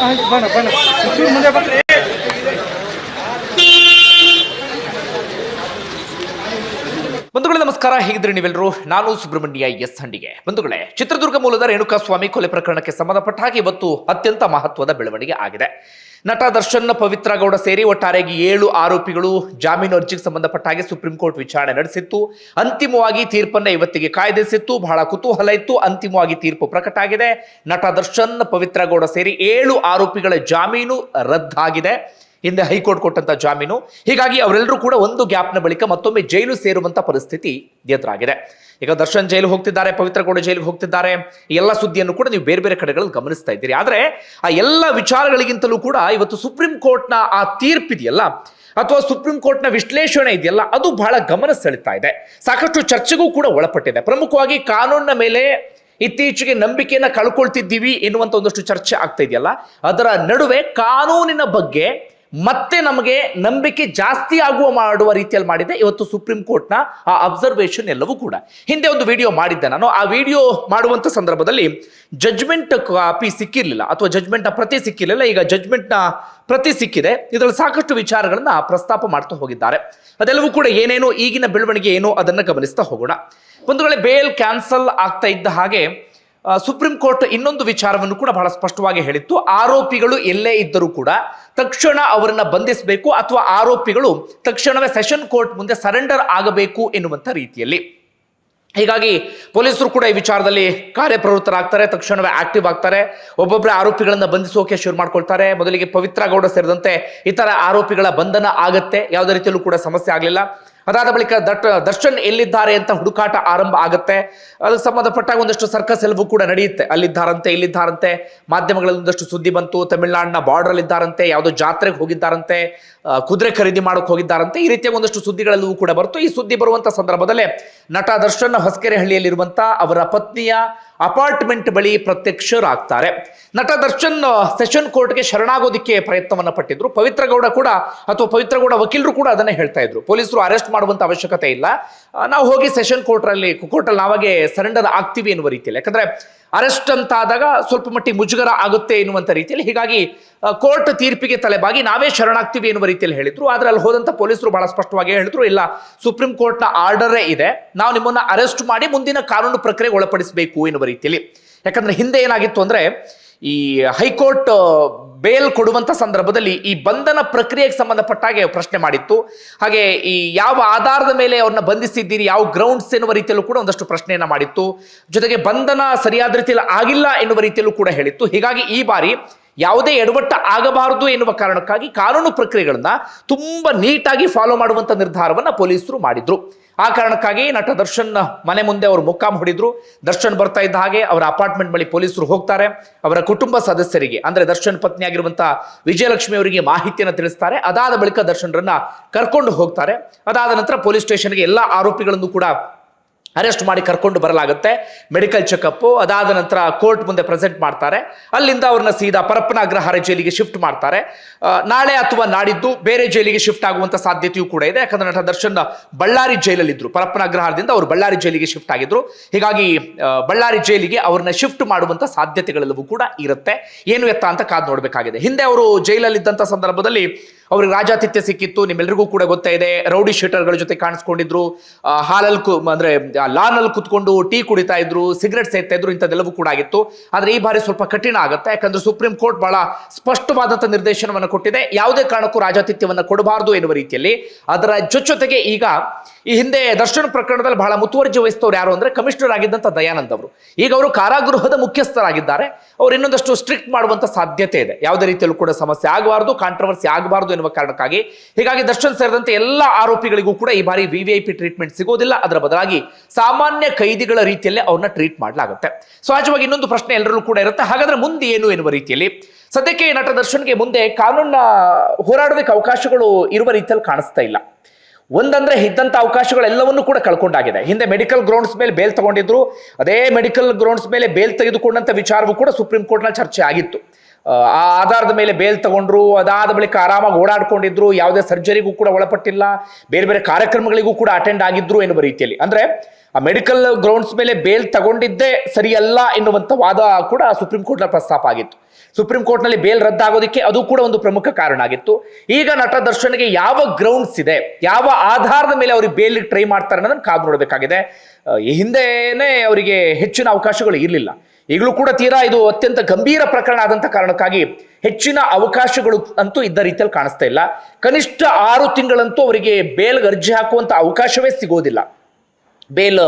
ಚೂರು ಮುಂದೆ ಬಂಧುಗಳೇ, ನಮಸ್ಕಾರ. ಹೇಗಿದ್ರೆ ನೀವೆಲ್ಲರೂ? ನಾನು ಸುಬ್ರಹ್ಮಣ್ಯ ಎಸ್ ಹಂಡಿಗೆ. ಬಂಧುಗಳೇ, ಚಿತ್ರದುರ್ಗ ಮೂಲದ ರೇಣುಕಾ ಸ್ವಾಮಿ ಕೊಲೆ ಪ್ರಕರಣಕ್ಕೆ ಸಂಬಂಧಪಟ್ಟ ಹಾಗೆ ಇವತ್ತು ಅತ್ಯಂತ ಮಹತ್ವದ ಬೆಳವಣಿಗೆ ಆಗಿದೆ. ನಟ ದರ್ಶನ್ ಪವಿತ್ರ ಗೌಡ ಸೇರಿ ಒಟ್ಟಾರೆಯಾಗಿ ಏಳು ಆರೋಪಿಗಳು ಜಾಮೀನು ಅರ್ಜಿಗೆ ಸಂಬಂಧಪಟ್ಟ ಹಾಗೆ ಸುಪ್ರೀಂ ಕೋರ್ಟ್ ವಿಚಾರಣೆ ನಡೆಸಿತ್ತು. ಅಂತಿಮವಾಗಿ ತೀರ್ಪನ್ನ ಇವತ್ತಿಗೆ ಕಾಯ್ದಿರಿಸಿತ್ತು ಬಹಳ ಕುತೂಹಲ ಇತ್ತು. ಅಂತಿಮವಾಗಿ ತೀರ್ಪು ಪ್ರಕಟ ಆಗಿದೆ. ನಟ ದರ್ಶನ್ ಪವಿತ್ರ ಗೌಡ ಸೇರಿ ಏಳು ಆರೋಪಿಗಳ ಜಾಮೀನು ರದ್ದಾಗಿದೆ. ಹಿಂದೆ ಹೈಕೋರ್ಟ್ ಕೊಟ್ಟಂತ ಜಾಮೀನು. ಹೀಗಾಗಿ ಅವರೆಲ್ಲರೂ ಕೂಡ ಒಂದು ಗ್ಯಾಪ್ನ ಬಳಿಕ ಮತ್ತೊಮ್ಮೆ ಜೈಲು ಸೇರುವಂತ ಪರಿಸ್ಥಿತಿ ಎದುರಾಗಿದೆ. ಈಗ ದರ್ಶನ್ ಜೈಲು ಹೋಗ್ತಿದ್ದಾರೆ, ಪವಿತ್ರ ಗೌಡ ಜೈಲಿಗೆ ಹೋಗ್ತಿದ್ದಾರೆ. ಎಲ್ಲ ಸುದ್ದಿಯನ್ನು ಕೂಡ ನೀವು ಬೇರೆ ಬೇರೆ ಕಡೆಗಳಲ್ಲಿ ಗಮನಿಸ್ತಾ ಇದ್ದೀರಿ. ಆದ್ರೆ ಆ ಎಲ್ಲ ವಿಚಾರಗಳಿಗಿಂತಲೂ ಕೂಡ ಇವತ್ತು ಸುಪ್ರೀಂ ಕೋರ್ಟ್ನ ಆ ತೀರ್ಪಿದೆಯಲ್ಲ ಅಥವಾ ಸುಪ್ರೀಂ ಕೋರ್ಟ್ನ ವಿಶ್ಲೇಷಣೆ ಇದೆಯಲ್ಲ, ಅದು ಬಹಳ ಗಮನ ಸೆಳಿತಾ ಇದೆ. ಸಾಕಷ್ಟು ಚರ್ಚೆಗೂ ಕೂಡ ಒಳಪಟ್ಟಿದೆ. ಪ್ರಮುಖವಾಗಿ ಕಾನೂನಿನ ಮೇಲೆ ಇತ್ತೀಚೆಗೆ ನಂಬಿಕೆಯನ್ನ ಕಳ್ಕೊಳ್ತಿದ್ದೀವಿ ಎನ್ನುವಂತ ಒಂದಷ್ಟು ಚರ್ಚೆ ಆಗ್ತಾ ಇದೆಯಲ್ಲ, ಅದರ ನಡುವೆ ಕಾನೂನಿನ ಬಗ್ಗೆ ಮತ್ತೆ ನಮಗೆ ನಂಬಿಕೆ ಜಾಸ್ತಿ ಆಗುವ ಮಾಡುವ ರೀತಿಯಲ್ಲಿ ಮಾಡಿದೆ ಇವತ್ತು ಸುಪ್ರೀಂ ಕೋರ್ಟ್ನ ಆ ಅಬ್ಸರ್ವೇಷನ್ ಎಲ್ಲವೂ ಕೂಡ. ಹಿಂದೆ ಒಂದು ವಿಡಿಯೋ ಮಾಡಿದ್ದೆ ನಾನು. ಆ ವಿಡಿಯೋ ಮಾಡುವಂತ ಸಂದರ್ಭದಲ್ಲಿ ಜಜ್ಮೆಂಟ್ ಕಾಪಿ ಸಿಕ್ಕಿರಲಿಲ್ಲ ಅಥವಾ ಜಜ್ಮೆಂಟ್ನ ಪ್ರತಿ ಸಿಕ್ಕಿರಲಿಲ್ಲ. ಈಗ ಜಜ್ಮೆಂಟ್ನ ಪ್ರತಿ ಸಿಕ್ಕಿದೆ. ಇದರಲ್ಲಿ ಸಾಕಷ್ಟು ವಿಚಾರಗಳನ್ನು ಪ್ರಸ್ತಾಪ ಮಾಡ್ತಾ ಹೋಗಿದ್ದಾರೆ. ಅದೆಲ್ಲವೂ ಕೂಡ ಏನೇನೋ ಈಗಿನ ಬೆಳವಣಿಗೆ ಏನೋ ಅದನ್ನ ಗಮನಿಸ್ತಾ ಹೋಗೋಣ. ಒಂದು ವೇಳೆ ಬೇಲ್ ಕ್ಯಾನ್ಸಲ್ ಆಗ್ತಾ ಇದ್ದ ಹಾಗೆ ಸುಪ್ರೀಂ ಕೋರ್ಟ್ ಇನ್ನೊಂದು ವಿಚಾರವನ್ನು ಕೂಡ ಬಹಳ ಸ್ಪಷ್ಟವಾಗಿ ಹೇಳಿತ್ತು. ಆರೋಪಿಗಳು ಎಲ್ಲೇ ಇದ್ದರೂ ಕೂಡ ತಕ್ಷಣ ಅವರನ್ನ ಬಂಧಿಸಬೇಕು ಅಥವಾ ಆರೋಪಿಗಳು ತಕ್ಷಣವೇ ಸೆಷನ್ ಕೋರ್ಟ್ ಮುಂದೆ ಸರೆಂಡರ್ ಆಗಬೇಕು ಎನ್ನುವಂಥ ರೀತಿಯಲ್ಲಿ. ಹೀಗಾಗಿ ಪೊಲೀಸರು ಕೂಡ ಈ ವಿಚಾರದಲ್ಲಿ ಕಾರ್ಯಪ್ರವೃತ್ತರಾಗ್ತಾರೆ, ತಕ್ಷಣವೇ ಆಕ್ಟಿವ್ ಆಗ್ತಾರೆ. ಒಬ್ಬೊಬ್ಬರ ಆರೋಪಿಗಳನ್ನ ಬಂಧಿಸೋಕೆ ಶುರು ಮಾಡ್ಕೊಳ್ತಾರೆ. ಮೊದಲಿಗೆ ಪವಿತ್ರ ಗೌಡ ಸೇರಿದಂತೆ ಇತರ ಆರೋಪಿಗಳ ಬಂಧನ ಆಗತ್ತೆ. ಯಾವುದೇ ರೀತಿಯಲ್ಲೂ ಕೂಡ ಸಮಸ್ಯೆ ಆಗಲಿಲ್ಲ. ಅದಾದ ಬಳಿಕ ದಟ್, ದರ್ಶನ್ ಎಲ್ಲಿದ್ದಾರೆ ಅಂತ ಹುಡುಕಾಟ ಆರಂಭ ಆಗುತ್ತೆ. ಅದಕ್ಕೆ ಸಂಬಂಧಪಟ್ಟಾಗ ಒಂದಷ್ಟು ಸರ್ಕಸ್ ಎಲ್ಲವೂ ಕೂಡ ನಡೆಯುತ್ತೆ. ಅಲ್ಲಿದ್ದಾರಂತೆ, ಇಲ್ಲಿದ್ದಾರಂತೆ. ಮಾಧ್ಯಮಗಳಲ್ಲಿ ಒಂದಷ್ಟು ಸುದ್ದಿ ಬಂತು. ತಮಿಳುನಾಡಿನ ಬಾರ್ಡರ್ ಇದ್ದಾರಂತೆ. ಯಾವುದೋ ಜಾತ್ರೆಗೆ ಹೋಗಿದ್ದಾರಂತೆ. ಕುದುರೆ ಖರೀದಿ ಮಾಡೋಕೆ ಹೋಗಿದ್ದಾರಂತೆ. ಈ ರೀತಿಯ ಒಂದಷ್ಟು ಸುದ್ದಿಗಳೆಲ್ಲವೂ ಕೂಡ ಬರ್ತು ಈ ಸುದ್ದಿ ಬರುವಂತ ಸಂದರ್ಭದಲ್ಲೇ ನಟ ದರ್ಶನ್ ಹೊಸಕೆರೆಹಳ್ಳಿಯಲ್ಲಿರುವಂತಹ ಅವರ ಪತ್ನಿಯ ಅಪಾರ್ಟ್ಮೆಂಟ್ ಬಳಿ ಪ್ರತ್ಯಕ್ಷರಾಗ್ತಾರೆ. ನಟ ದರ್ಶನ್ ಸೆಷನ್ ಕೋರ್ಟ್ಗೆ ಶರಣಾಗೋದಿಕ್ಕೆ ಪ್ರಯತ್ನವನ್ನ ಪಟ್ಟಿದ್ರು. ಪವಿತ್ರಗೌಡ ಕೂಡ, ಅಥವಾ ಪವಿತ್ರಗೌಡ ವಕೀಲರು ಕೂಡ ಅದನ್ನೇ ಹೇಳ್ತಾ ಇದ್ರು. ಪೊಲೀಸರು ಅರೆಸ್ಟ್ ಮಾಡುವಂತ ಅವಶ್ಯಕತೆ ಇಲ್ಲ. ನಾವು ಹೋಗಿ ಸೆಷನ್ ಕೋರ್ಟ್ರಲ್ಲಿ ಕೋರ್ಟಲ್ಲಿ ನಾವಾಗೆ ಸರೆಂಡರ್ ಆಗ್ತೀವಿ ಎನ್ನುವ ರೀತಿಯಲ್ಲಿ. ಯಾಕಂದರೆ ಅರೆಸ್ಟ್ ಅಂತ ಆದಾಗ ಸ್ವಲ್ಪ ಮಟ್ಟಿಗೆ ಮುಜುಗರ ಆಗುತ್ತೆ ಎನ್ನುವಂಥ ರೀತಿಯಲ್ಲಿ. ಹೀಗಾಗಿ ಕೋರ್ಟ್ ತೀರ್ಪಿಗೆ ತಲೆಬಾಗಿ ನಾವೇ ಶರಣಾಗ್ತೀವಿ ಎನ್ನುವ ರೀತಿಯಲ್ಲಿ ಹೇಳಿದ್ರು. ಆದರೆ ಅಲ್ಲಿ ಹೋದಂಥ ಪೊಲೀಸರು ಬಹಳ ಸ್ಪಷ್ಟವಾಗಿ ಹೇಳಿದ್ರು, ಇಲ್ಲ, ಸುಪ್ರೀಂ ಕೋರ್ಟ್ನ ಆರ್ಡರೇ ಇದೆ. ನಾವು ನಿಮ್ಮನ್ನು ಅರೆಸ್ಟ್ ಮಾಡಿ ಮುಂದಿನ ಕಾನೂನು ಪ್ರಕ್ರಿಯೆಗೆ ಒಳಪಡಿಸಬೇಕು ಎನ್ನುವ ರೀತಿಯಲ್ಲಿ. ಯಾಕಂದ್ರೆ ಹಿಂದೆ ಏನಾಗಿತ್ತು ಅಂದ್ರೆ ಈ ಹೈಕೋರ್ಟ್ ಬೇಲ್ ಕೊಡುವಂತ ಸಂದರ್ಭದಲ್ಲಿ ಈ ಬಂಧನ ಪ್ರಕ್ರಿಯೆಗೆ ಸಂಬಂಧಪಟ್ಟ ಹಾಗೆ ಪ್ರಶ್ನೆ ಮಾಡಿತ್ತು. ಹಾಗೆ ಈ ಯಾವ ಆಧಾರದ ಮೇಲೆ ಅವ್ರನ್ನ ಬಂಧಿಸಿದ್ದೀರಿ, ಯಾವ ಗ್ರೌಂಡ್ಸ್ ಎನ್ನುವ ರೀತಿಯಲ್ಲೂ ಕೂಡ ಒಂದಷ್ಟು ಪ್ರಶ್ನೆಯನ್ನ ಮಾಡಿತ್ತು. ಜೊತೆಗೆ ಬಂಧನ ಸರಿಯಾದ ರೀತಿಯಲ್ಲಿ ಆಗಿಲ್ಲ ಎನ್ನುವ ರೀತಿಯಲ್ಲೂ ಕೂಡ ಹೇಳಿತ್ತು. ಹೀಗಾಗಿ ಈ ಬಾರಿ ಯಾವುದೇ ಎಡವಟ್ಟ ಆಗಬಾರದು ಎನ್ನುವ ಕಾರಣಕ್ಕಾಗಿ ಕಾನೂನು ಪ್ರಕ್ರಿಯೆಗಳನ್ನ ತುಂಬಾ ನೀಟಾಗಿ ಫಾಲೋ ಮಾಡುವಂತ ನಿರ್ಧಾರವನ್ನ ಪೊಲೀಸರು ಮಾಡಿದ್ರು. ಆ ಕಾರಣಕ್ಕಾಗಿ ನಟ ದರ್ಶನ್ ಮನೆ ಮುಂದೆ ಅವರು ಮುಕ್ಕಾಂ ಹೊಡಿದ್ರು. ದರ್ಶನ್ ಬರ್ತಾ ಇದ್ದ ಹಾಗೆ ಅವರ ಅಪಾರ್ಟ್ಮೆಂಟ್ ಬಳಿ ಪೊಲೀಸರು ಹೋಗ್ತಾರೆ. ಅವರ ಕುಟುಂಬ ಸದಸ್ಯರಿಗೆ, ಅಂದ್ರೆ ದರ್ಶನ್ ಪತ್ನಿ ಆಗಿರುವಂತಹ ವಿಜಯಲಕ್ಷ್ಮಿ ಅವರಿಗೆ ಮಾಹಿತಿಯನ್ನು ತಿಳಿಸ್ತಾರೆ. ಅದಾದ ಬಳಿಕ ದರ್ಶನ್ರನ್ನ ಕರ್ಕೊಂಡು ಹೋಗ್ತಾರೆ. ಅದಾದ ನಂತರ ಪೊಲೀಸ್ ಸ್ಟೇಷನ್ಗೆ ಎಲ್ಲ ಆರೋಪಿಗಳನ್ನು ಕೂಡ ಅರೆಸ್ಟ್ ಮಾಡಿ ಕರ್ಕೊಂಡು ಬರಲಾಗುತ್ತೆ. ಮೆಡಿಕಲ್ ಚೆಕಪ್ಪು ಅದಾದ ನಂತರ ಕೋರ್ಟ್ ಮುಂದೆ ಪ್ರೆಸೆಂಟ್ ಮಾಡ್ತಾರೆ. ಅಲ್ಲಿಂದ ಅವ್ರನ್ನ ಸೀದಾ ಪರಪ್ಪನ ಅಗ್ರಹಾರ ಜೈಲಿಗೆ ಶಿಫ್ಟ್ ಮಾಡ್ತಾರೆ. ನಾಳೆ ಅಥವಾ ನಾಡಿದ್ದು ಬೇರೆ ಜೈಲಿಗೆ ಶಿಫ್ಟ್ ಆಗುವಂತ ಸಾಧ್ಯತೆಯೂ ಕೂಡ ಇದೆ. ಯಾಕಂದ್ರೆ ನಟ ದರ್ಶನ್ ಬಳ್ಳಾರಿ ಜೈಲಲ್ಲಿದ್ದರು ಪರಪ್ಪನ ಅಗ್ರಹಾರದಿಂದ ಅವರು ಬಳ್ಳಾರಿ ಜೈಲಿಗೆ ಶಿಫ್ಟ್ ಆಗಿದ್ರು. ಹೀಗಾಗಿ ಬಳ್ಳಾರಿ ಜೈಲಿಗೆ ಅವ್ರನ್ನ ಶಿಫ್ಟ್ ಮಾಡುವಂತ ಸಾಧ್ಯತೆಗಳೆಲ್ಲವೂ ಕೂಡ ಇರುತ್ತೆ. ಏನು ಎತ್ತ ಅಂತ ಕಾದು ನೋಡಬೇಕಾಗಿದೆ. ಹಿಂದೆ ಅವರು ಜೈಲಲ್ಲಿದ್ದಂಥ ಸಂದರ್ಭದಲ್ಲಿ ಅವ್ರಿಗೆ ರಾಜಾತಿಥ್ಯ ಸಿಕ್ಕಿತ್ತು ನಿಮ್ಮೆಲ್ಲರಿಗೂ ಕೂಡ ಗೊತ್ತಾ ಇದೆ. ರೌಡಿ ಶೀಟರ್ಗಳ ಜೊತೆ ಕಾಣಿಸ್ಕೊಂಡಿದ್ರು. ಹಾಲಲ್ಲಿ ಕು, ಅಂದ್ರೆ ಲಾನ್ ಅಲ್ಲಿ ಕುತ್ಕೊಂಡು ಟೀ ಕುಡಿತಾ ಇದ್ರು, ಸಿಗರೆಟ್ ಸೇರ್ತಾ ಇದ್ರು, ಇಂಥದ್ದೆಲ್ಲವೂ ಕೂಡ ಆಗಿತ್ತು. ಆದ್ರೆ ಈ ಬಾರಿ ಸ್ವಲ್ಪ ಕಠಿಣ ಆಗುತ್ತೆ, ಯಾಕಂದ್ರೆ ಸುಪ್ರೀಂ ಕೋರ್ಟ್ ಬಹಳ ಸ್ಪಷ್ಟವಾದಂತಹ ನಿರ್ದೇಶನವನ್ನು ಕೊಟ್ಟಿದೆ. ಯಾವುದೇ ಕಾರಣಕ್ಕೂ ರಾಜಾತಿಥ್ಯವನ್ನು ಕೊಡಬಾರದು ಎನ್ನುವ ರೀತಿಯಲ್ಲಿ. ಅದರ ಜೊತೆಗೆ ಈಗ ಈ ಹಿಂದೆ ದರ್ಶನ್ ಪ್ರಕರಣದಲ್ಲಿ ಬಹಳ ಮುತುವರ್ಜಿ ವಹಿಸಿದವರು ಯಾರು ಅಂದ್ರೆ ಕಮಿಷನರ್ ಆಗಿದ್ದಂತ ದಯಾನಂದ್ ಅವರು. ಈಗ ಅವರು ಕಾರಾಗೃಹದ ಮುಖ್ಯಸ್ಥರಾಗಿದ್ದಾರೆ. ಅವರು ಇನ್ನೊಂದಷ್ಟು ಸ್ಟ್ರಿಕ್ಟ್ ಮಾಡುವಂತ ಸಾಧ್ಯತೆ ಇದೆ. ಯಾವುದೇ ರೀತಿಯಲ್ಲೂ ಕೂಡ ಸಮಸ್ಯೆ ಆಗಬಾರದು ಕಾಂಟ್ರವರ್ಸಿ ಆಗಬಾರದು ಎನ್ನುವ ಕಾರಣಕ್ಕಾಗಿ ಹೀಗಾಗಿ ದರ್ಶನ್ ಸೇರಿದಂತೆ ಎಲ್ಲ ಆರೋಪಿಗಳಿಗೂ ಕೂಡ ಈ ಬಾರಿ ವಿವಿಐಪಿ ಟ್ರೀಟ್ಮೆಂಟ್ ಸಿಗೋದಿಲ್ಲ. ಅದರ ಬದಲಾಗಿ ಸಾಮಾನ್ಯ ಕೈದಿಗಳ ರೀತಿಯಲ್ಲೇ ಅವ್ರನ್ನ ಟ್ರೀಟ್ ಮಾಡಲಾಗುತ್ತೆ. ಸಹಜವಾಗಿ ಇನ್ನೊಂದು ಪ್ರಶ್ನೆ ಎಲ್ಲರಲ್ಲೂ ಕೂಡ ಇರುತ್ತೆ. ಹಾಗಾದ್ರೆ ಮುಂದೆ ಏನು ಎನ್ನುವ ರೀತಿಯಲ್ಲಿ? ಸದ್ಯಕ್ಕೆ ನಟ ದರ್ಶನ್ಗೆ ಮುಂದೆ ಕಾನೂನ ಹೋರಾಡೋದಕ್ಕೆ ಅವಕಾಶಗಳು ಇರುವ ರೀತಿಯಲ್ಲಿ ಕಾಣಿಸ್ತಾ ಇಲ್ಲ. ಒಂದಂದ್ರೆ ಇದ್ದಂತ ಅವಕಾಶಗಳೆಲ್ಲವನ್ನೂ ಕೂಡ ಕಳ್ಕೊಂಡಾಗಿದೆ. ಹಿಂದೆ ಮೆಡಿಕಲ್ ಗ್ರೌಂಡ್ಸ್ ಮೇಲೆ ಬೇಲ್ ತಗೊಂಡಿದ್ರು. ಅದೇ ಮೆಡಿಕಲ್ ಗ್ರೌಂಡ್ಸ್ ಮೇಲೆ ಬೇಲ್ ತೆಗೆದುಕೊಂಡಂತ ವಿಚಾರವೂ ಕೂಡ ಸುಪ್ರೀಂ ಕೋರ್ಟ್ನಲ್ಲಿ ಚರ್ಚೆ ಆಗಿತ್ತು. ಆ ಆಧಾರದ ಮೇಲೆ ಬೇಲ್ ತಗೊಂಡ್ರು, ಅದಾದ ಬಳಿಕ ಆರಾಮಾಗಿ ಓಡಾಡ್ಕೊಂಡಿದ್ರು, ಯಾವುದೇ ಸರ್ಜರಿಗೂ ಕೂಡ ಒಳಪಟ್ಟಿಲ್ಲ, ಬೇರೆ ಬೇರೆ ಕಾರ್ಯಕ್ರಮಗಳಿಗೂ ಕೂಡ ಅಟೆಂಡ್ ಆಗಿದ್ರು ಎನ್ನುವ ರೀತಿಯಲ್ಲಿ. ಅಂದ್ರೆ ಆ ಮೆಡಿಕಲ್ ಗ್ರೌಂಡ್ಸ್ ಮೇಲೆ ಬೇಲ್ ತಗೊಂಡಿದ್ದೇ ಸರಿಯಲ್ಲ ಎನ್ನುವಂತ ವಾದ ಕೂಡ ಸುಪ್ರೀಂ ಕೋರ್ಟ್ನ ಪ್ರಸ್ತಾಪ ಆಗಿತ್ತು. ಸುಪ್ರೀಂ ಕೋರ್ಟ್ನಲ್ಲಿ ಬೇಲ್ ರದ್ದಾಗೋದಕ್ಕೆ ಅದು ಕೂಡ ಒಂದು ಪ್ರಮುಖ ಕಾರಣ ಆಗಿತ್ತು. ಈಗ ನಟ ದರ್ಶನ್ಗೆ ಯಾವ ಗ್ರೌಂಡ್ಸ್ ಇದೆ, ಯಾವ ಆಧಾರದ ಮೇಲೆ ಅವ್ರಿಗೆ ಬೇಲ್ ಟ್ರೈ ಮಾಡ್ತಾರೆ ಅನ್ನೋದನ್ನ ಕಾದು ನೋಡಬೇಕಾಗಿದೆ. ಈ ಹಿಂದೆನೇ ಅವರಿಗೆ ಹೆಚ್ಚಿನ ಅವಕಾಶಗಳು ಇರಲಿಲ್ಲ. ಈಗಲೂ ಕೂಡ ತೀರಾ ಇದು ಅತ್ಯಂತ ಗಂಭೀರ ಪ್ರಕರಣ ಆದಂತ ಕಾರಣಕ್ಕಾಗಿ ಹೆಚ್ಚಿನ ಅವಕಾಶಗಳು ಅಂತೂ ಇದ್ದ ರೀತಿಯಲ್ಲಿ ಕಾಣಿಸ್ತಾ ಇಲ್ಲ. ಕನಿಷ್ಠ ಆರು ತಿಂಗಳಂತೂ ಅವರಿಗೆ ಬೇಲ್ ಅರ್ಜಿ ಹಾಕುವಂತ ಅವಕಾಶವೇ ಸಿಗೋದಿಲ್ಲ. ಬೇಲ್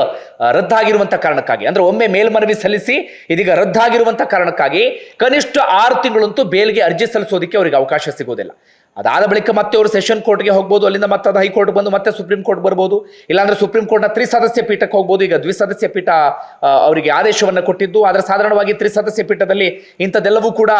ರದ್ದಾಗಿರುವಂಥ ಕಾರಣಕ್ಕಾಗಿ. ಅಂದ್ರೆ ಒಮ್ಮೆ ಮೇಲ್ಮನವಿ ಸಲ್ಲಿಸಿ, ಇದೀಗ ರದ್ದಾಗಿರುವಂತ ಕಾರಣಕ್ಕಾಗಿ ಕನಿಷ್ಠ ಆರು ತಿಂಗಳಂತೂ ಬೇಲ್ಗೆ ಅರ್ಜಿ ಸಲ್ಲಿಸೋದಕ್ಕೆ ಅವರಿಗೆ ಅವಕಾಶ ಸಿಗೋದಿಲ್ಲ. ಅದಾದ ಬಳಿಕ ಮತ್ತೆ ಅವರು ಸೆಷನ್ ಕೋರ್ಟ್ಗೆ ಹೋಗ್ಬೋದು, ಅಲ್ಲಿಂದ ಮತ್ತೆ ಅದು ಹೈಕೋರ್ಟ್ ಬಂದು ಮತ್ತೆ ಸುಪ್ರೀಂ ಕೋರ್ಟ್ ಬರ್ಬೋದು, ಇಲ್ಲಾಂದ್ರೆ ಸುಪ್ರೀಂ ಕೋರ್ಟ್ನ ತ್ರಿಸದಸ್ಯ ಪೀಠಕ್ಕೆ ಹೋಗ್ಬೋದು. ಈಗ ದ್ವಿಸದಸ್ಯ ಪೀಠ ಅವರಿಗೆ ಆದೇಶವನ್ನು ಕೊಟ್ಟಿದ್ದು, ಆದರೆ ಸಾಧಾರಣವಾಗಿ ತ್ರಿಸದಸ್ಯ ಪೀಠದಲ್ಲಿ ಇಂಥದ್ದೆಲ್ಲವೂ ಕೂಡ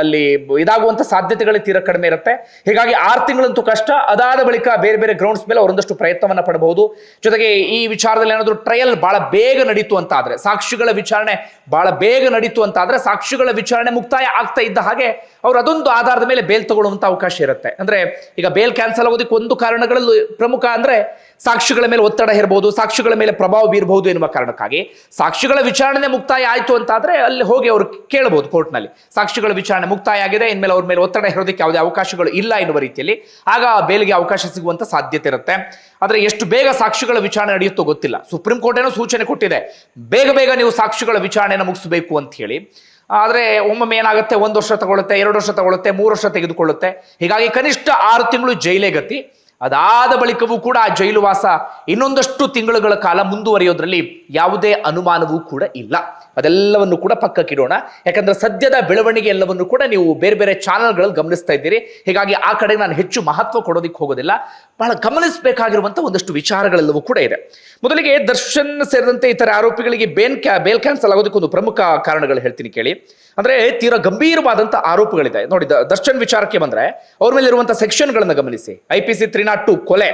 ಅಲ್ಲಿ ಇದಾಗುವಂಥ ಸಾಧ್ಯತೆಗಳು ತೀರ ಕಡಿಮೆ ಇರುತ್ತೆ. ಹೀಗಾಗಿ ಆರು ತಿಂಗಳಂತೂ ಕಷ್ಟ. ಅದಾದ ಬಳಿಕ ಬೇರೆ ಬೇರೆ ಗ್ರೌಂಡ್ಸ್ ಮೇಲೆ ಅವರೊಂದಷ್ಟು ಪ್ರಯತ್ನವನ್ನು ಪಡಬಹುದು. ಜೊತೆಗೆ ಈ ವಿಚಾರದಲ್ಲಿ ಏನಾದರೂ ಟ್ರಯಲ್ ಬಹಳ ಬೇಗ ನಡೀತು ಅಂತ ಆದರೆ ಸಾಕ್ಷಿಗಳ ವಿಚಾರಣೆ ಬಹಳ ಬೇಗ ನಡೀತು ಅಂತ ಆದರೆ ಸಾಕ್ಷಿಗಳ ವಿಚಾರಣೆ ಮುಕ್ತಾಯ ಆಗ್ತಾ ಇದ್ದ ಹಾಗೆ ಅವರು ಅದೊಂದು ಆಧಾರದ ಮೇಲೆ ಬೇಲ್ ತಗೊಳ್ಳುವಂತ ಅವಕಾಶ ಇರುತ್ತೆ. ಅಂದ್ರೆ ಈಗ ಬೇಲ್ ಕ್ಯಾನ್ಸಲ್ ಆಗೋದಕ್ಕೆ ಒಂದು ಕಾರಣಗಳಲ್ಲಿ ಪ್ರಮುಖ ಅಂದ್ರೆ ಸಾಕ್ಷಿಗಳ ಮೇಲೆ ಒತ್ತಡ ಇರಬಹುದು ಸಾಕ್ಷಿಗಳ ಮೇಲೆ ಪ್ರಭಾವ ಬೀರಬಹುದು ಎನ್ನುವ ಕಾರಣಕ್ಕಾಗಿ ಸಾಕ್ಷಿಗಳ ವಿಚಾರಣೆ ಮುಕ್ತಾಯ ಆಯಿತು ಅಂತ ಆದ್ರೆ ಅಲ್ಲಿ ಹೋಗಿ ಅವರು ಕೇಳಬಹುದು ಕೋರ್ಟ್ನಲ್ಲಿ. ಸಾಕ್ಷಿಗಳ ವಿಚಾರಣೆ ಮುಕ್ತಾಯ ಆಗಿದೆ, ಇನ್ಮೇಲೆ ಅವ್ರ ಮೇಲೆ ಒತ್ತಡ ಇರೋದಕ್ಕೆ ಯಾವುದೇ ಅವಕಾಶಗಳು ಇಲ್ಲ ಎನ್ನುವ ರೀತಿಯಲ್ಲಿ ಆಗ ಬೇಲ್ಗೆ ಅವಕಾಶ ಸಿಗುವಂತ ಸಾಧ್ಯತೆ ಇರುತ್ತೆ. ಆದರೆ ಎಷ್ಟು ಬೇಗ ಸಾಕ್ಷಿಗಳ ವಿಚಾರಣೆ ನಡೆಯುತ್ತೋ ಗೊತ್ತಿಲ್ಲ. ಸುಪ್ರೀಂ ಕೋರ್ಟ್ ಏನೋ ಸೂಚನೆ ಕೊಟ್ಟಿದೆ. ಬೇಗ ಬೇಗ ನೀವು ಸಾಕ್ಷಿಗಳ ವಿಚಾರಣೆಯನ್ನು ಮುಗಿಸಬೇಕು ಅಂತ ಹೇಳಿ. ಆದ್ರೆ ಒಮ್ಮೊಮ್ಮೆ ಏನಾಗುತ್ತೆ? ಒಂದು ವರ್ಷ ತಗೊಳುತ್ತೆ, ಎರಡು ವರ್ಷ ತಗೊಳುತ್ತೆ, ಮೂರು ವರ್ಷ ತೆಗೆದುಕೊಳ್ಳುತ್ತೆ. ಹೀಗಾಗಿ ಕನಿಷ್ಠ ಆರು ತಿಂಗಳು ಜೈಲೇ ಗತಿ. ಅದಾದ ಬಳಿಕವೂ ಕೂಡ ಆ ಜೈಲು ವಾಸ ಇನ್ನೊಂದಷ್ಟು ತಿಂಗಳುಗಳ ಕಾಲ ಮುಂದುವರಿಯೋದ್ರಲ್ಲಿ ಯಾವುದೇ ಅನುಮಾನವೂ ಕೂಡ ಇಲ್ಲ. ಅದೆಲ್ಲವನ್ನು ಕೂಡ ಪಕ್ಕಕ್ಕಿಡೋಣ ಯಾಕಂದ್ರೆ ಸದ್ಯದ ಬೆಳವಣಿಗೆ ಎಲ್ಲವನ್ನು ಕೂಡ ನೀವು ಬೇರೆ ಬೇರೆ ಚಾನಲ್ಗಳಲ್ಲಿ ಗಮನಿಸ್ತಾ ಇದ್ದೀರಿ. ಹೀಗಾಗಿ ಆ ಕಡೆ ನಾನು ಹೆಚ್ಚು ಮಹತ್ವ ಕೊಡೋದಕ್ಕೆ ಹೋಗೋದಿಲ್ಲ. ಬಹಳ ಗಮನಿಸಬೇಕಾಗಿರುವಂತ ಒಂದಷ್ಟು ವಿಚಾರಗಳೆಲ್ಲವೂ ಕೂಡ ಇದೆ. ಮೊದಲಿಗೆ ದರ್ಶನ್ ಸೇರಿದಂತೆ ಇತರ ಆರೋಪಿಗಳಿಗೆ ಬೇನ್ ಕ್ಯಾ, ಬೇಲ್ ಕ್ಯಾನ್ಸಲ್ ಆಗೋದಕ್ಕೆ ಒಂದು ಪ್ರಮುಖ ಕಾರಣಗಳು ಹೇಳ್ತೀನಿ ಕೇಳಿ. ಅಂದ್ರೆ ತೀರಾ ಗಂಭೀರವಾದಂತ ಆರೋಪಗಳಿದೆ. ನೋಡಿ ದರ್ಶನ್ ವಿಚಾರಕ್ಕೆ ಬಂದ್ರೆ ಅವ್ರ ಮೇಲೆ ಇರುವಂತಹ ಸೆಕ್ಷನ್ಗಳನ್ನ ಗಮನಿಸಿ. I P C three nought two ಕೊಲೆ.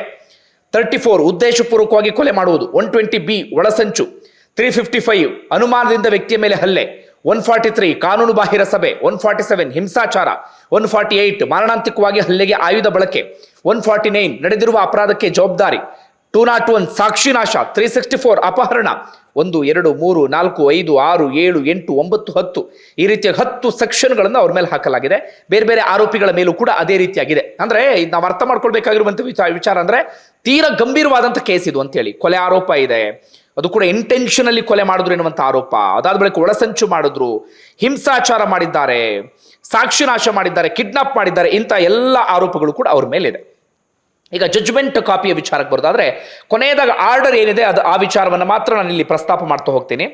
ತರ್ಟಿ ಫೋರ್ ಉದ್ದೇಶಪೂರ್ವಕವಾಗಿ ಕೊಲೆ ಮಾಡುವುದು. ಒನ್ ಟ್ವೆಂಟಿ ಬಿ ಒಳಸಂಚು. ತ್ರೀ ಫಿಫ್ಟಿ ಫೈವ್ ಅನುಮಾನದಿಂದ ವ್ಯಕ್ತಿಯ ಮೇಲೆ ಹಲ್ಲೆ. ಒನ್ ಫಾರ್ಟಿ ತ್ರೀ ಕಾನೂನು ಬಾಹಿರ ಸಭೆ. ಒನ್ ಫಾರ್ಟಿ ಸೆವೆನ್ ಹಿಂಸಾಚಾರ. ಒನ್ ಫಾರ್ಟಿ ಏಟ್ ಮಾರಣಾಂತಿಕವಾಗಿ ಹಲ್ಲೆಗೆ ಆಯುಧ ಬಳಕೆ. ಒನ್ ಫಾರ್ಟಿ ನೈನ್ ನಡೆದಿರುವ ಅಪರಾಧಕ್ಕೆ ಜವಾಬ್ದಾರಿ. ಟೂ ನಾಟ್ ಒನ್ ಸಾಕ್ಷಿ ನಾಶ. ತ್ರೀ ಸಿಕ್ಸ್ಟಿ ಫೋರ್ ಅಪಹರಣ. ಒಂದು, ಎರಡು, ಮೂರು, ನಾಲ್ಕು, ಐದು, ಆರು, ಏಳು, ಎಂಟು, ಒಂಬತ್ತು, ಹತ್ತು. ಈ ರೀತಿಯ ಹತ್ತು ಸೆಕ್ಷನ್ಗಳನ್ನು ಅವ್ರ ಮೇಲೆ ಹಾಕಲಾಗಿದೆ. ಬೇರೆ ಬೇರೆ ಆರೋಪಿಗಳ ಮೇಲೂ ಕೂಡ ಅದೇ ರೀತಿಯಾಗಿದೆ. ಅಂದ್ರೆ ನಾವು ಅರ್ಥ ಮಾಡ್ಕೊಳ್ಬೇಕಾಗಿರುವಂತ ವಿಚಾರ ವಿಚಾರ ಅಂದ್ರೆ ತೀರಾ ಗಂಭೀರವಾದಂಥ ಕೇಸ್ ಇದು ಅಂತೇಳಿ. ಕೊಲೆ ಆರೋಪ ಇದೆ. ಅದು ಕೂಡ ಇಂಟೆನ್ಷನಲ್ಲಿ ಕೊಲೆ ಮಾಡಿದ್ರು ಎನ್ನುವಂಥ ಆರೋಪ. ಅದಾದ ಬಳಿಕ ಒಳಸಂಚು ಮಾಡಿದ್ರು, ಹಿಂಸಾಚಾರ ಮಾಡಿದ್ದಾರೆ, ಸಾಕ್ಷಿ ನಾಶ ಮಾಡಿದ್ದಾರೆ ಕಿಡ್ನಾಪ್ ಮಾಡಿದ್ದಾರೆ, ಇಂಥ ಎಲ್ಲ ಆರೋಪಗಳು ಕೂಡ ಅವ್ರ ಮೇಲಿದೆ. ಈಗ ಜಜ್ಮೆಂಟ್ ಕಾಪಿಯ ವಿಚಾರಕ್ಕೆ ಬರೋದಾದ್ರೆ, ಕೊನೆಯದಾಗ ಆರ್ಡರ್ ಏನಿದೆ, ಅದು ಆ ವಿಚಾರವನ್ನು ಮಾತ್ರ ನಾನು ಇಲ್ಲಿ ಪ್ರಸ್ತಾಪ ಮಾಡ್ತಾ ಹೋಗ್ತೀನಿ.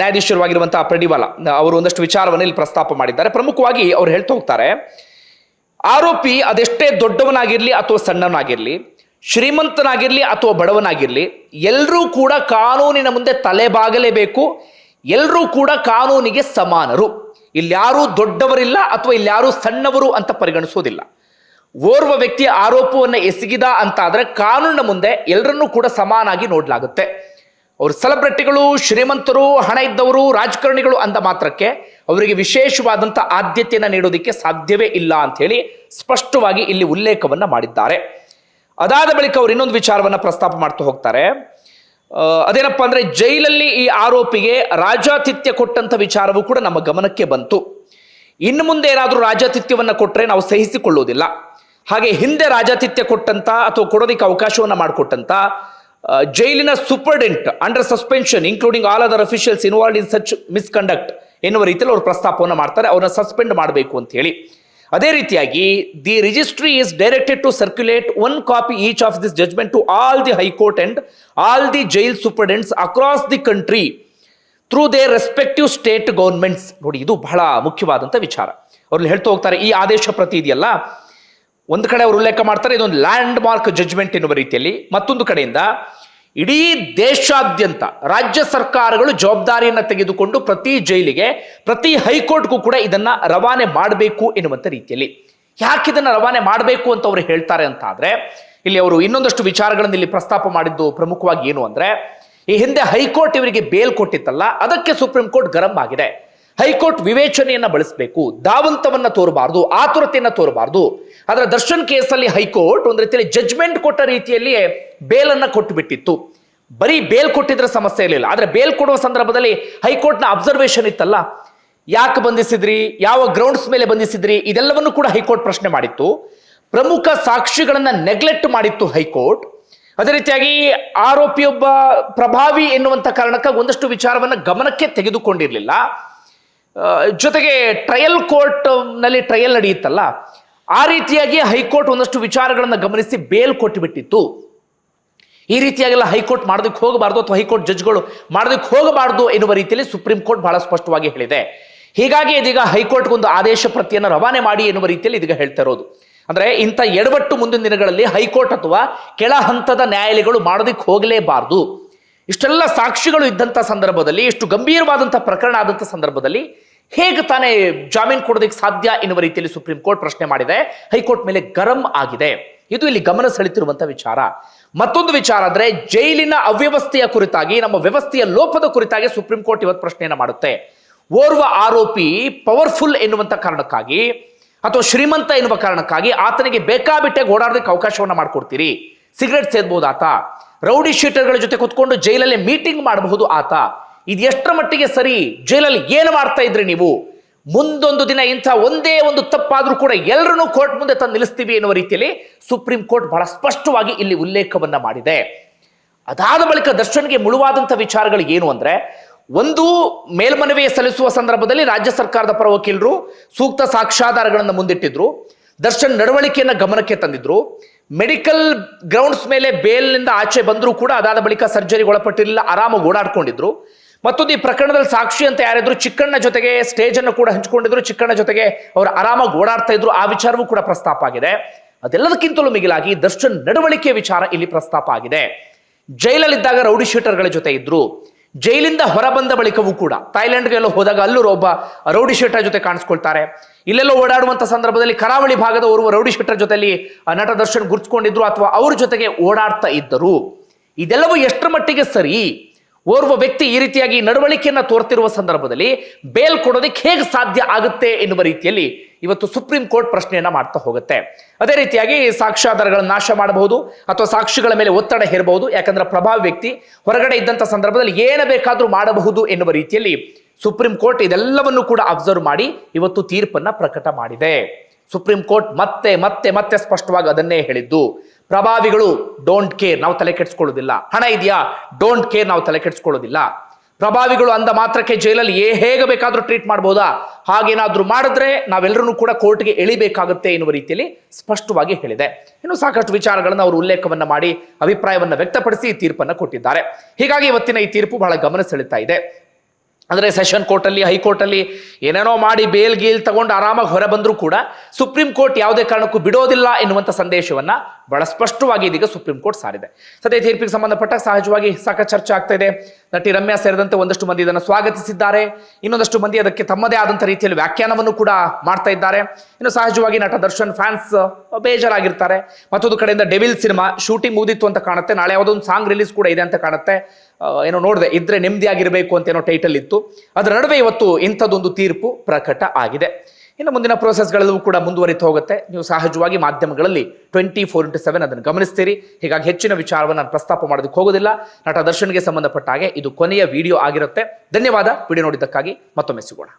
ನ್ಯಾಯಾಧೀಶರವಾಗಿರುವಂತಹ ಪ್ರಡಿವಾಲ, ಅವರು ಒಂದಷ್ಟು ವಿಚಾರವನ್ನು ಇಲ್ಲಿ ಪ್ರಸ್ತಾಪ ಮಾಡಿದ್ದಾರೆ. ಪ್ರಮುಖವಾಗಿ ಅವ್ರು ಹೇಳ್ತಾ ಹೋಗ್ತಾರೆ, ಆರೋಪಿ ಅದೆಷ್ಟೇ ದೊಡ್ಡವನಾಗಿರ್ಲಿ ಅಥವಾ ಸಣ್ಣವನಾಗಿರ್ಲಿ ಶ್ರೀಮಂತನಾಗಿರ್ಲಿ ಅಥವಾ ಬಡವನಾಗಿರಲಿ ಎಲ್ಲರೂ ಕೂಡ ಕಾನೂನಿನ ಮುಂದೆ ತಲೆಬಾಗಲೇಬೇಕು. ಎಲ್ಲರೂ ಕೂಡ ಕಾನೂನಿಗೆ ಸಮಾನರು. ಇಲ್ಯಾರೂ ದೊಡ್ಡವರಿಲ್ಲ ಅಥವಾ ಇಲ್ಯಾರೂ ಸಣ್ಣವರು ಅಂತ ಪರಿಗಣಿಸೋದಿಲ್ಲ. ಓರ್ವ ವ್ಯಕ್ತಿ ಆರೋಪವನ್ನು ಎಸಗಿದ ಅಂತ ಆದರೆ ಕಾನೂನಿನ ಮುಂದೆ ಎಲ್ಲರನ್ನೂ ಕೂಡ ಸಮಾನಾಗಿ ನೋಡಲಾಗುತ್ತೆ. ಅವರು ಸೆಲೆಬ್ರಿಟಿಗಳು, ಶ್ರೀಮಂತರು, ಹಣ ಇದ್ದವರು, ರಾಜಕಾರಣಿಗಳು ಅಂದ ಮಾತ್ರಕ್ಕೆ ಅವರಿಗೆ ವಿಶೇಷವಾದಂಥ ಆದ್ಯತೆಯನ್ನು ನೀಡೋದಕ್ಕೆ ಸಾಧ್ಯವೇ ಇಲ್ಲ ಅಂತ ಹೇಳಿ ಸ್ಪಷ್ಟವಾಗಿ ಇಲ್ಲಿ ಉಲ್ಲೇಖವನ್ನು ಮಾಡಿದ್ದಾರೆ. ಅದಾದ ಬಳಿಕ ಅವರು ಇನ್ನೊಂದು ವಿಚಾರವನ್ನ ಪ್ರಸ್ತಾಪ ಮಾಡ್ತಾ ಹೋಗ್ತಾರೆ. ಅದೇನಪ್ಪ ಅಂದ್ರೆ ಜೈಲಲ್ಲಿ ಈ ಆರೋಪಿಗೆ ರಾಜಾತಿಥ್ಯ ಕೊಟ್ಟಂತ ವಿಚಾರವೂ ಕೂಡ ನಮ್ಮ ಗಮನಕ್ಕೆ ಬಂತು. ಇನ್ನು ಮುಂದೆ ಏನಾದರೂ ರಾಜಾತಿಥ್ಯವನ್ನು ಕೊಟ್ಟರೆ ನಾವು ಸಹಿಸಿಕೊಳ್ಳುವುದಿಲ್ಲ ಹಾಗೆ ಹಿಂದೆ ರಾಜಾತಿಥ್ಯ ಕೊಟ್ಟಂತ ಅಥವಾ ಕೊಡೋದಕ್ಕೆ ಅವಕಾಶವನ್ನು ಮಾಡಿಕೊಟ್ಟಂತ ಜೈಲಿನ superintendent under suspension including all other officials involved in such misconduct ಎನ್ನುವ ರೀತಿಯಲ್ಲಿ ಅವರು ಪ್ರಸ್ತಾಪವನ್ನು ಮಾಡ್ತಾರೆ. ಅವ್ರನ್ನ ಸಸ್ಪೆಂಡ್ ಮಾಡಬೇಕು ಅಂತ ಹೇಳಿ. ಅದೇ ರೀತಿಯಾಗಿ the registry is directed to circulate one copy each of this judgment to all the high court and all the jail superintendents across the country through their respective state governments ನೋಡಿ, ಇದು ಬಹಳ ಮುಖ್ಯವಾದಂಥ ವಿಚಾರ. ಅವ್ರಲ್ಲಿ ಹೇಳ್ತಾ ಹೋಗ್ತಾರೆ, ಈ ಆದೇಶ ಪ್ರತಿ ಇದೆಯಲ್ಲ? ಒಂದು ಕಡೆ ಅವರು ಉಲ್ಲೇಖ ಮಾಡ್ತಾರೆ, ಇದೊಂದು ಲ್ಯಾಂಡ್ ಮಾರ್ಕ್ ಜಜ್ಮೆಂಟ್ ಎನ್ನುವ ರೀತಿಯಲ್ಲಿ. ಮತ್ತೊಂದು ಕಡೆಯಿಂದ ಇಡೀ ದೇಶಾದ್ಯಂತ ರಾಜ್ಯ ಸರ್ಕಾರಗಳು ಜವಾಬ್ದಾರಿಯನ್ನು ತೆಗೆದುಕೊಂಡು ಪ್ರತಿ ಜೈಲಿಗೆ, ಪ್ರತಿ ಹೈಕೋರ್ಟ್ಗೂ ಕೂಡ ಇದನ್ನ ರವಾನೆ ಮಾಡಬೇಕು ಎನ್ನುವಂಥ ರೀತಿಯಲ್ಲಿ. ಯಾಕೆ ಇದನ್ನ ರವಾನೆ ಮಾಡಬೇಕು ಅಂತ ಅವರು ಹೇಳ್ತಾರೆ ಅಂತ ಆದ್ರೆ, ಇಲ್ಲಿ ಅವರು ಇನ್ನೊಂದಷ್ಟು ವಿಚಾರಗಳನ್ನು ಇಲ್ಲಿ ಪ್ರಸ್ತಾಪ ಮಾಡಿದ್ದು ಪ್ರಮುಖವಾಗಿ ಏನು ಅಂದ್ರೆ, ಈ ಹಿಂದೆ ಹೈಕೋರ್ಟ್ ಇವರಿಗೆ ಬೇಲ್ ಕೊಟ್ಟಿತ್ತಲ್ಲ, ಅದಕ್ಕೆ ಸುಪ್ರೀಂ ಕೋರ್ಟ್ ಗರಂ ಆಗಿದೆ. ಹೈಕೋರ್ಟ್ ವಿವೇಚನೆಯನ್ನ ಬಳಸಬೇಕು, ಧಾವಂತವನ್ನ ತೋರಬಾರ್ದು, ಆತುರತೆಯನ್ನ ತೋರಬಾರ್ದು. ಆದ್ರೆ ದರ್ಶನ್ ಕೇಸಲ್ಲಿ ಹೈಕೋರ್ಟ್ ಒಂದು ರೀತಿಯಲ್ಲಿ ಜಜ್ಮೆಂಟ್ ಕೊಟ್ಟ ರೀತಿಯಲ್ಲಿ ಬೇಲನ್ನ ಕೊಟ್ಟು ಬಿಟ್ಟಿತ್ತು ಬರೀ ಬೇಲ್ ಕೊಟ್ಟಿದ್ರೆ ಸಮಸ್ಯೆ ಇರಲಿಲ್ಲ. ಆದ್ರೆ ಬೇಲ್ ಕೊಡುವ ಸಂದರ್ಭದಲ್ಲಿ ಹೈಕೋರ್ಟ್ನ ಅಬ್ಸರ್ವೇಷನ್ ಇತ್ತಲ್ಲ, ಯಾಕೆ ಬಂಧಿಸಿದ್ರಿ, ಯಾವ ಗ್ರೌಂಡ್ಸ್ ಮೇಲೆ ಬಂಧಿಸಿದ್ರಿ, ಇದೆಲ್ಲವನ್ನು ಕೂಡ ಹೈಕೋರ್ಟ್ ಪ್ರಶ್ನೆ ಮಾಡಿತ್ತು. ಪ್ರಮುಖ ಸಾಕ್ಷಿಗಳನ್ನ ನೆಗ್ಲೆಕ್ಟ್ ಮಾಡಿತ್ತು ಹೈಕೋರ್ಟ್. ಅದೇ ರೀತಿಯಾಗಿ ಆರೋಪಿಯೊಬ್ಬ ಪ್ರಭಾವಿ ಎನ್ನುವಂತ ಕಾರಣಕ್ಕಾಗಿ ಒಂದಷ್ಟು ವಿಚಾರವನ್ನ ಗಮನಕ್ಕೆ ತೆಗೆದುಕೊಂಡಿರಲಿಲ್ಲ. ಜೊತೆಗೆ ಟ್ರಯಲ್ ಕೋರ್ಟ್ನಲ್ಲಿ ಟ್ರಯಲ್ ನಡೆಯುತ್ತಲ್ಲ, ಆ ರೀತಿಯಾಗಿ ಹೈಕೋರ್ಟ್ ಒಂದಷ್ಟು ವಿಚಾರಗಳನ್ನು ಗಮನಿಸಿ ಬೇಲ್ ಕೊಟ್ಟುಬಿಟ್ಟಿತ್ತು ಈ ರೀತಿಯಾಗೆಲ್ಲ ಹೈಕೋರ್ಟ್ ಮಾಡೋದಕ್ಕೆ ಹೋಗಬಾರ್ದು ಅಥವಾ ಹೈಕೋರ್ಟ್ ಜಡ್ಜ್ಗಳು ಮಾಡೋದಕ್ಕೆ ಹೋಗಬಾರ್ದು ಎನ್ನುವ ರೀತಿಯಲ್ಲಿ ಸುಪ್ರೀಂ ಕೋರ್ಟ್ ಬಹಳ ಸ್ಪಷ್ಟವಾಗಿ ಹೇಳಿದೆ. ಹೀಗಾಗಿ ಇದೀಗ ಹೈಕೋರ್ಟ್ಗೊಂದು ಆದೇಶ ಪ್ರತಿಯನ್ನು ರವಾನೆ ಮಾಡಿ ಎನ್ನುವ ರೀತಿಯಲ್ಲಿ ಇದೀಗ ಹೇಳ್ತಾ ಇರೋದು. ಅಂದ್ರೆ ಇಂಥ ಎಡವಟ್ಟು ಮುಂದಿನ ದಿನಗಳಲ್ಲಿ ಹೈಕೋರ್ಟ್ ಅಥವಾ ಕೆಳ ಹಂತದ ನ್ಯಾಯಾಲಯಗಳು ಮಾಡೋದಕ್ಕೆ ಹೋಗಲೇಬಾರದು. ಇಷ್ಟೆಲ್ಲ ಸಾಕ್ಷಿಗಳು ಇದ್ದಂಥ ಸಂದರ್ಭದಲ್ಲಿ, ಇಷ್ಟು ಗಂಭೀರವಾದಂಥ ಪ್ರಕರಣ ಆದಂಥ ಸಂದರ್ಭದಲ್ಲಿ ಹೇಗೆ ತಾನೇ ಜಾಮೀನು ಕೊಡೋದಕ್ಕೆ ಸಾಧ್ಯ ಎನ್ನುವ ರೀತಿಯಲ್ಲಿ ಸುಪ್ರೀಂ ಕೋರ್ಟ್ ಪ್ರಶ್ನೆ ಮಾಡಿದೆ. ಹೈಕೋರ್ಟ್ ಮೇಲೆ ಗರಂ ಆಗಿದೆ. ಇದು ಇಲ್ಲಿ ಗಮನ ಸೆಳೆತಿರುವಂಥ ವಿಚಾರ. ಮತ್ತೊಂದು ವಿಚಾರ ಅಂದ್ರೆ ಜೈಲಿನ ಅವ್ಯವಸ್ಥೆಯ ಕುರಿತಾಗಿ, ನಮ್ಮ ವ್ಯವಸ್ಥೆಯ ಲೋಪದ ಕುರಿತಾಗಿ ಸುಪ್ರೀಂ ಕೋರ್ಟ್ ಇವತ್ತು ಪ್ರಶ್ನೆಯನ್ನು ಮಾಡುತ್ತೆ. ಓರ್ವ ಆರೋಪಿ ಪವರ್ಫುಲ್ ಎನ್ನುವಂಥ ಕಾರಣಕ್ಕಾಗಿ ಅಥವಾ ಶ್ರೀಮಂತ ಎನ್ನುವ ಕಾರಣಕ್ಕಾಗಿ ಆತನಿಗೆ ಬೇಕಾಬಿಟ್ಟೆ ಓಡಾಡೋದಕ್ಕೆ ಅವಕಾಶವನ್ನು ಮಾಡಿಕೊಡ್ತೀರಿ. ಸಿಗರೆಟ್ ಸೇದ್ಬೋದು ಆತ. ರೌಡಿ ಶೀಟರ್ಗಳ ಜೊತೆ ಕುತ್ಕೊಂಡು ಜೈಲಲ್ಲಿ ಮೀಟಿಂಗ್ ಮಾಡಬಹುದು ಆತ. ಇದು ಎಷ್ಟರ ಮಟ್ಟಿಗೆ ಸರಿ? ಜೈಲಲ್ಲಿ ಏನು ಮಾಡ್ತಾ ಇದ್ರಿ ನೀವು? ಮುಂದೊಂದು ದಿನ ಇಂಥ ಒಂದೇ ಒಂದು ತಪ್ಪಾದರೂ ಕೂಡ ಎಲ್ಲರನ್ನೂ ಕೋರ್ಟ್ ಮುಂದೆ ತಂದು ನಿಲ್ಲಿಸ್ತೀವಿ ಎನ್ನುವ ರೀತಿಯಲ್ಲಿ ಸುಪ್ರೀಂ ಕೋರ್ಟ್ ಬಹಳ ಸ್ಪಷ್ಟವಾಗಿ ಇಲ್ಲಿ ಉಲ್ಲೇಖವನ್ನ ಮಾಡಿದೆ. ಅದಾದ ಬಳಿಕ ದರ್ಶನ್ಗೆ ಮುಳುವಾದಂಥ ವಿಚಾರಗಳು ಏನು ಅಂದ್ರೆ, ಒಂದು ಮೇಲ್ಮನವಿ ಸಲ್ಲಿಸುವ ಸಂದರ್ಭದಲ್ಲಿ ರಾಜ್ಯ ಸರ್ಕಾರದ ಪರ ವಕೀಲರು ಸೂಕ್ತ ಸಾಕ್ಷ್ಯಾಧಾರಗಳನ್ನು ಮುಂದಿಟ್ಟಿದ್ರು. ದರ್ಶನ್ ನಡವಳಿಕೆಯನ್ನು ಗಮನಕ್ಕೆ ತಂದಿದ್ರು. ಮೆಡಿಕಲ್ ಗ್ರೌಂಡ್ಸ್ ಮೇಲೆ ಬೇಲ್ನಿಂದ ಆಚೆ ಬಂದರೂ ಕೂಡ ಅದಾದ ಬಳಿಕ ಸರ್ಜರಿಗೆ ಒಳಪಟ್ಟಿರಲಿಲ್ಲ, ಆರಾಮಾಗಿ ಓಡಾಡ್ಕೊಂಡಿದ್ರು. ಮತ್ತೊಂದು ಈ ಪ್ರಕರಣದಲ್ಲಿ ಸಾಕ್ಷಿ ಅಂತ ಯಾರಿದ್ರು ಚಿಕ್ಕಣ್ಣ ಜೊತೆಗೆ ಸ್ಟೇಜ್ ಅನ್ನು ಕೂಡ ಹಂಚಿಕೊಂಡಿದ್ರು, ಚಿಕ್ಕಣ್ಣ ಜೊತೆಗೆ ಅವರು ಆರಾಮಾಗಿ ಓಡಾಡ್ತಾ ಇದ್ರು, ಆ ವಿಚಾರವೂ ಕೂಡ ಪ್ರಸ್ತಾಪ ಆಗಿದೆ. ಅದೆಲ್ಲದಕ್ಕಿಂತಲೂ ಮಿಗಿಲಾಗಿ ದರ್ಶನ್ ನಡವಳಿಕೆ ವಿಚಾರ ಇಲ್ಲಿ ಪ್ರಸ್ತಾಪ ಆಗಿದೆ. ಜೈಲಲ್ಲಿದ್ದಾಗ ರೌಡಿ ಶೀಟರ್ಗಳ ಜೊತೆ ಇದ್ರು. ಜೈಲಿಂದ ಹೊರಬಂದ ಬಳಿಕವೂ ಕೂಡ ಥೈಲ್ಯಾಂಡ್ಗೆಲ್ಲ ಹೋದಾಗ ಅಲ್ಲೂ ಒಬ್ಬ ರೌಡಿ ಶೀಟರ್ ಜೊತೆ ಕಾಣಿಸ್ಕೊಳ್ತಾರೆ. ಇಲ್ಲೆಲ್ಲೋ ಓಡಾಡುವಂತ ಸಂದರ್ಭದಲ್ಲಿ ಕರಾವಳಿ ಭಾಗದ ಓರ್ವ ರೌಡಿ ಶೀಟರ್ ಜೊತೆಯಲ್ಲಿ ನಟ ದರ್ಶನ್ ಗುರ್ಸ್ಕೊಂಡಿದ್ರು ಅಥವಾ ಅವ್ರ ಜೊತೆಗೆ ಓಡಾಡ್ತಾ ಇದ್ದರು. ಇದೆಲ್ಲವೂ ಎಷ್ಟರ ಮಟ್ಟಿಗೆ ಸರಿ? ಓರ್ವ ವ್ಯಕ್ತಿ ಈ ರೀತಿಯಾಗಿ ನಡವಳಿಕೆಯನ್ನು ತೋರ್ತಿರುವ ಸಂದರ್ಭದಲ್ಲಿ ಬೇಲ್ ಕೊಡೋದಕ್ಕೆ ಹೇಗೆ ಸಾಧ್ಯ ಆಗುತ್ತೆ ಎನ್ನುವ ರೀತಿಯಲ್ಲಿ ಇವತ್ತು ಸುಪ್ರೀಂ ಕೋರ್ಟ್ ಪ್ರಶ್ನೆಯನ್ನ ಮಾಡ್ತಾ ಹೋಗುತ್ತೆ. ಅದೇ ರೀತಿಯಾಗಿ ಸಾಕ್ಷ್ಯಾಧಾರಗಳನ್ನು ನಾಶ ಮಾಡಬಹುದು ಅಥವಾ ಸಾಕ್ಷಿಗಳ ಮೇಲೆ ಒತ್ತಡ ಹೇರಬಹುದು. ಯಾಕಂದ್ರೆ ಪ್ರಭಾವಿ ವ್ಯಕ್ತಿ ಹೊರಗಡೆ ಇದ್ದಂಥ ಸಂದರ್ಭದಲ್ಲಿ ಏನು ಬೇಕಾದರೂ ಮಾಡಬಹುದು ಎನ್ನುವ ರೀತಿಯಲ್ಲಿ ಸುಪ್ರೀಂ ಕೋರ್ಟ್ ಇದೆಲ್ಲವನ್ನು ಕೂಡ ಅಬ್ಸರ್ವ್ ಮಾಡಿ ಇವತ್ತು ತೀರ್ಪನ್ನ ಪ್ರಕಟ ಮಾಡಿದೆ. ಸುಪ್ರೀಂ ಕೋರ್ಟ್ ಮತ್ತೆ ಮತ್ತೆ ಮತ್ತೆ ಸ್ಪಷ್ಟವಾಗಿ ಅದನ್ನೇ ಹೇಳಿದ್ದು. ಪ್ರಭಾವಿಗಳು ಡೋಂಟ್ ಕೇರ್ ನಾವು ತಲೆ ಕೆಡಿಸ್ಕೊಳ್ಳೋದಿಲ್ಲ. ಹಣ ಇದೆಯಾ? ಡೋಂಟ್ ಕೇರ್ ನಾವು ತಲೆ ಕೆಡಿಸ್ಕೊಳ್ಳೋದಿಲ್ಲ. ಪ್ರಭಾವಿಗಳು ಅಂದ ಮಾತ್ರಕ್ಕೆ ಜೈಲಲ್ಲಿ ಏ ಹೇಗೆ ಬೇಕಾದರೂ ಟ್ರೀಟ್ ಮಾಡ್ಬೋದಾ? ಹಾಗೇನಾದ್ರೂ ಮಾಡಿದ್ರೆ ನಾವೆಲ್ಲರೂ ಕೂಡ ಕೋರ್ಟ್ಗೆ ಎಳಿಬೇಕಾಗುತ್ತೆ ಎನ್ನುವ ರೀತಿಯಲ್ಲಿ ಸ್ಪಷ್ಟವಾಗಿ ಹೇಳಿದೆ. ಇನ್ನು ಸಾಕಷ್ಟು ವಿಚಾರಗಳನ್ನು ಅವರು ಉಲ್ಲೇಖವನ್ನ ಮಾಡಿ, ಅಭಿಪ್ರಾಯವನ್ನು ವ್ಯಕ್ತಪಡಿಸಿ ಈ ತೀರ್ಪನ್ನು ಕೊಟ್ಟಿದ್ದಾರೆ. ಹೀಗಾಗಿ ಇವತ್ತಿನ ಈ ತೀರ್ಪು ಬಹಳ ಗಮನ ಸೆಳೀತಾ ಇದೆ. ಅಂದರೆ ಸೆಷನ್ ಕೋರ್ಟಲ್ಲಿ, ಹೈಕೋರ್ಟಲ್ಲಿ ಏನೇನೋ ಮಾಡಿ ಬೇಲ್ ಗೀಲ್ ತಗೊಂಡು ಆರಾಮಾಗಿ ಹೊರ ಬಂದರೂ ಕೂಡ ಸುಪ್ರೀಂ ಕೋರ್ಟ್ ಯಾವುದೇ ಕಾರಣಕ್ಕೂ ಬಿಡೋದಿಲ್ಲ ಎನ್ನುವಂಥ ಸಂದೇಶವನ್ನ ಬಹಳ ಸ್ಪಷ್ಟವಾಗಿ ಇದೀಗ ಸುಪ್ರೀಂ ಕೋರ್ಟ್ ಸಾರಿದೆ. ಸದ್ಯ ತೀರ್ಪಿಗೆ ಸಂಬಂಧಪಟ್ಟ ಸಹಜವಾಗಿ ಸಾಕಷ್ಟು ಚರ್ಚೆ ಆಗ್ತಾ ಇದೆ. ನಟಿ ರಮ್ಯಾ ಸೇರಿದಂತೆ ಒಂದಷ್ಟು ಮಂದಿ ಇದನ್ನು ಸ್ವಾಗತಿಸಿದ್ದಾರೆ. ಇನ್ನೊಂದಷ್ಟು ಮಂದಿ ಅದಕ್ಕೆ ತಮ್ಮದೇ ಆದಂಥ ರೀತಿಯಲ್ಲಿ ವ್ಯಾಖ್ಯಾನವನ್ನು ಕೂಡ ಮಾಡ್ತಾ ಇದ್ದಾರೆ. ಇನ್ನು ಸಹಜವಾಗಿ ನಟ ದರ್ಶನ್ ಫ್ಯಾನ್ಸ್ ಬೇಜಾರಾಗಿರ್ತಾರೆ. ಮತ್ತೊಂದು ಕಡೆಯಿಂದ ಡೆವಿಲ್ ಸಿನಿಮಾ ಶೂಟಿಂಗ್ ಮುಗಿದಿತ್ತು ಅಂತ ಕಾಣುತ್ತೆ. ನಾಳೆ ಯಾವುದೋ ಒಂದು ಸಾಂಗ್ ರಿಲೀಸ್ ಕೂಡ ಇದೆ ಅಂತ ಕಾಣುತ್ತೆ. ಏನೋ ನೋಡಿದೆ, ಇದ್ರೆ ನೆಮ್ಮದಿಯಾಗಿರಬೇಕು ಅಂತ ಏನೋ ಟೈಟಲ್ ಇತ್ತು. ಅದರ ನಡುವೆ ಇವತ್ತು ಇಂಥದ್ದೊಂದು ತೀರ್ಪು ಪ್ರಕಟ ಆಗಿದೆ. ಇನ್ನು ಮುಂದಿನ ಪ್ರೋಸೆಸ್ಗಳೆಲ್ಲವೂ ಕೂಡ ಮುಂದುವರಿತು ಹೋಗುತ್ತೆ. ನೀವು ಸಹಜವಾಗಿ ಮಾಧ್ಯಮಗಳಲ್ಲಿ ಟ್ವೆಂಟಿ ಫೋರ್ ಇಂಟು ಸೆವೆನ್ ಅದನ್ನು ಗಮನಿಸ್ತೀರಿ. ಹೀಗಾಗಿ ಹೆಚ್ಚಿನ ವಿಚಾರವನ್ನು ನಾನು ಪ್ರಸ್ತಾಪ ಮಾಡೋದಕ್ಕೆ ಹೋಗೋದಿಲ್ಲ. ನಟ ದರ್ಶನ್ಗೆ ಸಂಬಂಧಪಟ್ಟ ಹಾಗೆ ಇದು ಕೊನೆಯ ವಿಡಿಯೋ ಆಗಿರುತ್ತೆ. ಧನ್ಯವಾದ. ವಿಡಿಯೋ ನೋಡಿದ್ದಕ್ಕಾಗಿ ಮತ್ತೊಮ್ಮೆ ಸಿಗೋಣ.